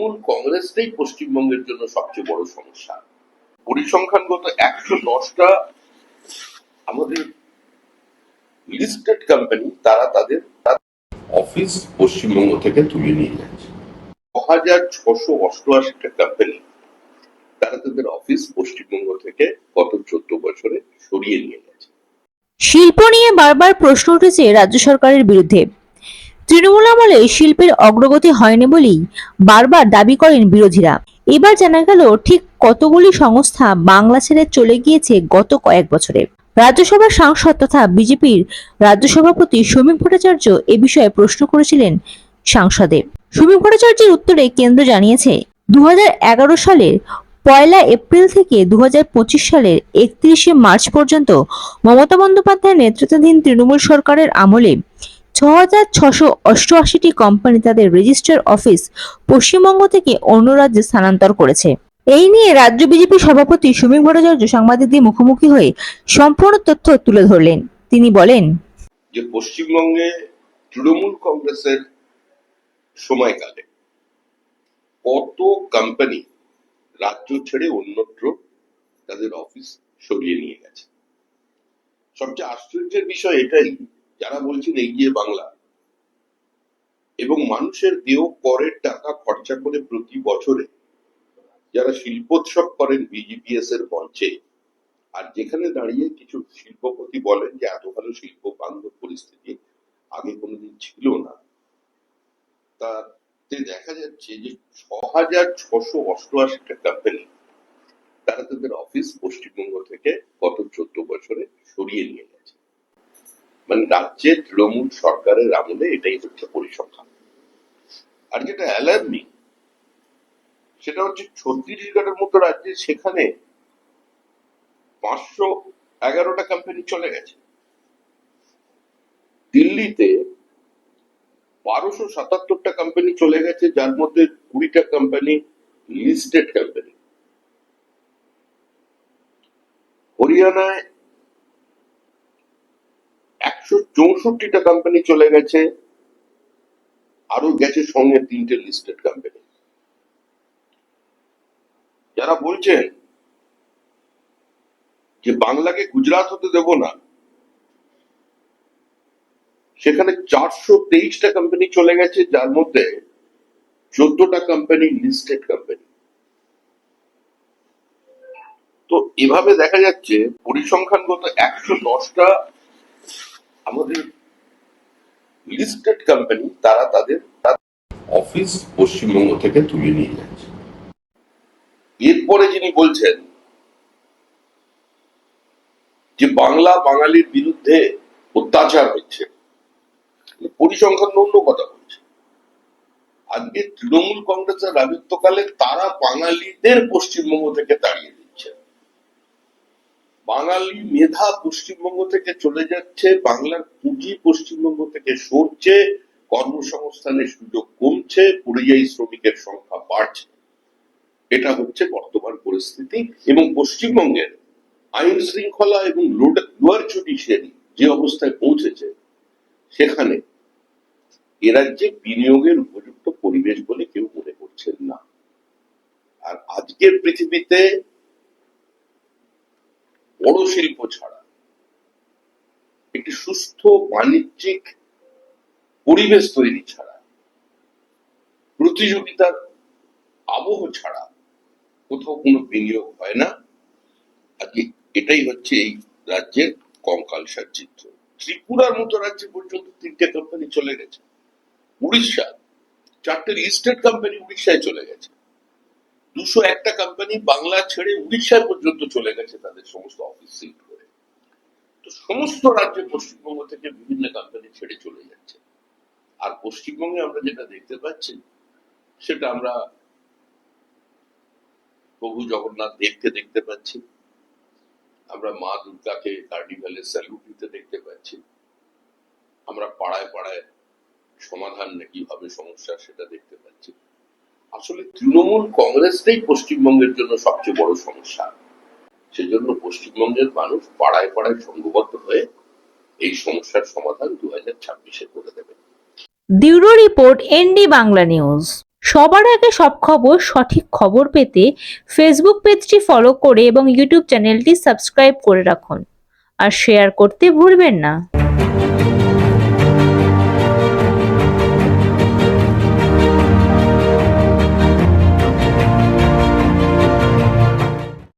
তৃণমূল কংগ্রেসটাই পশ্চিমবঙ্গের জন্য সবচেয়ে বড় সমস্যা। পরিসংখ্যানগত একশো দশটা আমাদের লিস্টেড কোম্পানি তারা তাদের অফিস পশ্চিমবঙ্গ থেকে তুলে নিয়ে যাচ্ছে। হাজার ছশো অষ্টআশিটা কোম্পানি তারা তাদের অফিস পশ্চিমবঙ্গ থেকে গত চোদ্দ বছরে সরিয়ে নিয়ে গেছে। শিল্প নিয়ে বারবার প্রশ্ন উঠেছে রাজ্য সরকারের বিরুদ্ধে। তৃণমূল আমলে শিল্পের অগ্রগতি হয়নি বলেই বারবার দাবি করেন বিরোধীরা। এবার জানা গেল, ঠিক কতগুলি সংস্থা বাংলা ছেড়ে চলে গিয়েছে গত কয়েক বছরে। রাজ্যসভার সাংসদ তথা বিজেপির রাজ্য সভাপতি সমীপ ভট্টাচার্য এ বিষয়ে প্রশ্ন করেছিলেন সাংসদে। সমীপ ভট্টাচার্যের উত্তরে কেন্দ্র জানিয়েছে দু হাজার এগারো সালের পয়লা এপ্রিল থেকে দু হাজার পঁচিশ সালের একত্রিশে মার্চ পর্যন্ত মমতা বন্দ্যোপাধ্যায়ের নেতৃত্বাধীন তৃণমূল সরকারের আমলে ছ হাজার কোম্পানি তাদের রেজিস্টার অফিস পশ্চিমবঙ্গ থেকে অন্য রাজ্যে স্থানান্তর করেছে। এই নিয়ে রাজ্য বিজেপি সভাপতি সমীর ভট্টাচার্য সাংবাদিকদের মুখোমুখি হয়ে সম্পূর্ণ তথ্য তুলে ধরলেন। তিনি বলেন, যে পশ্চিমবঙ্গে তৃণমূল কংগ্রেসের সময়কালে কত কোম্পানি রাজ্য ছেড়ে অন্যত্র তাদের অফিস সরিয়ে নিয়ে গেছে। সবচেয়ে আশ্চর্যের বিষয় এটাই যারা বলছেন এগিয়ে বাংলা। এবং মানুষের দেহ করের টাকা খরচা করে প্রতি বছরে যারা শিল্পোৎসব করেন বিজিপিএস এর মঞ্চে, আর যেখানে দাঁড়িয়ে কিছু শিল্পপতি বলেন যে, এত ভালো শিল্প বান্ধব পরিস্থিতি আগে কোনোদিন ছিল না। তাতে দেখা যাচ্ছে যে ছ হাজার ছশো অষ্টআশিটা কোম্পানি তারা তাদের অফিস পশ্চিমবঙ্গ থেকে গত চোদ্দ বছরে সরিয়ে নিয়ে মানে রাজ্যের তৃণমূল সরকারের আমলে এটাই হচ্ছে পরিসংখ্যান। আর যেটা অ্যালার্মিং সেটা হচ্ছে ছত্তিশগড়ের মতো রাজ্যে সেখানে পাঁচশো এগারোটা কোম্পানি চলে গেছে। দিল্লিতে বারোশো সাতাত্তরটা কোম্পানি চলে গেছে, যার মধ্যে কুড়িটা কোম্পানি লিস্টেড কোম্পানি হরিয়ানায় একশো চৌষট্টিটা কোম্পানি চলে গেছে আরও গেছে সঙ্গে তিনটে লিস্টেড কোম্পানি যারা বলছেন যে বাংলাকে গুজরাট হতে দেব না, সেখানে চারশো তেইশটা কোম্পানি চলে গেছে, যার মধ্যে চোদ্দটা কোম্পানি লিস্টেড কোম্পানি তো এভাবে দেখা যাচ্ছে পরিসংখ্যানগত একশো দশটা আমাদের লিস্টেড কোম্পানি তারা তাদের অফিস পশ্চিমবঙ্গ থেকে তুলে নিয়ে যাচ্ছে। এরপরে যিনি বলছেন যে বাংলা বাঙালির বিরুদ্ধে অত্যাচার হচ্ছে, পরিসংখ্যান অন্য কথা বলছে। আজকে তৃণমূল কংগ্রেসের রাজত্বকালে তারা বাঙালিদের পশ্চিমবঙ্গ থেকে তাড়িয়ে বাঙালি মেধা পশ্চিমবঙ্গ থেকে চলে যাচ্ছে, বাংলার পুঁজি পশ্চিমবঙ্গ থেকে সরছে, কর্মসংস্থানের সুযোগ কমছে, পরিযায়ী শ্রমিকের সংখ্যা বাড়ছে। এটা হচ্ছে বর্তমান পরিস্থিতি এবং পশ্চিমবঙ্গের আইন শৃঙ্খলা এবং লোয়ার জুডিশিয়ারি যে অবস্থায় পৌঁছেছে, সেখানে এ রাজ্যে বিনিয়োগের উপযুক্ত পরিবেশ বলে কেউ মনে করছেন না। আর আজকের পৃথিবীতে বড় শিল্প ছাড়া। একটি সুস্থ বাণিজ্যিক পরিবেশ তৈরি ছাড়া, প্রতিযোগিতার আবহ ছাড়া কোথাও কোনো বিনিয়োগ হয় না। আজকে এটাই হচ্ছে এই রাজ্যের কঙ্কালসার চিত্র। ত্রিপুরার মতো রাজ্যে পর্যন্ত তিনটে কোম্পানি চলে গেছে। উড়িষ্যা, চারটে লিস্টেড কোম্পানি উড়িষ্যায় চলে গেছে। দুশো একটা কোম্পানি বাংলা ছেড়ে উড়িষ্যায় পর্যন্ত চলে গেছে তাদের সমস্ত অফিস সিট করে। তো সমস্ত রাজ্যে পশ্চিমবঙ্গ থেকে বিভিন্ন কোম্পানি ছেড়ে চলে যাচ্ছে। আর পশ্চিমবঙ্গে আমরা যেটা দেখতে পাচ্ছি, সেটা আমরা প্রভু জগন্নাথ দেখতে দেখতে পাচ্ছি। আমরা মা দুর্গাকে কার্নিভালে স্যালুট দিতে দেখতে পাচ্ছি। আমরা পাড়ায় পাড়ায় সমাধান কীভাবে সমস্যা সেটা দেখতে পাচ্ছি। আসলে তৃণমূল কংগ্রেসটাই পশ্চিমবঙ্গের জন্য সবচেয়ে বড় সমস্যা। সেজন্য পশ্চিমবঙ্গের মানুষ পাড়ায় পাড়ায় সংঘবদ্ধ হয়ে এই সমস্যার সমাধান দু হাজার ছাব্বিশে করে দেবে। Bureau report ND Bangla news. সবার আগে সব খবর, সঠিক খবর পেতে ফেসবুক পেজটি ফলো করে এবং ইউটিউব চ্যানেলটি সাবস্ক্রাইব করে রাখুন। আর শেয়ার করতে ভুলবেন না।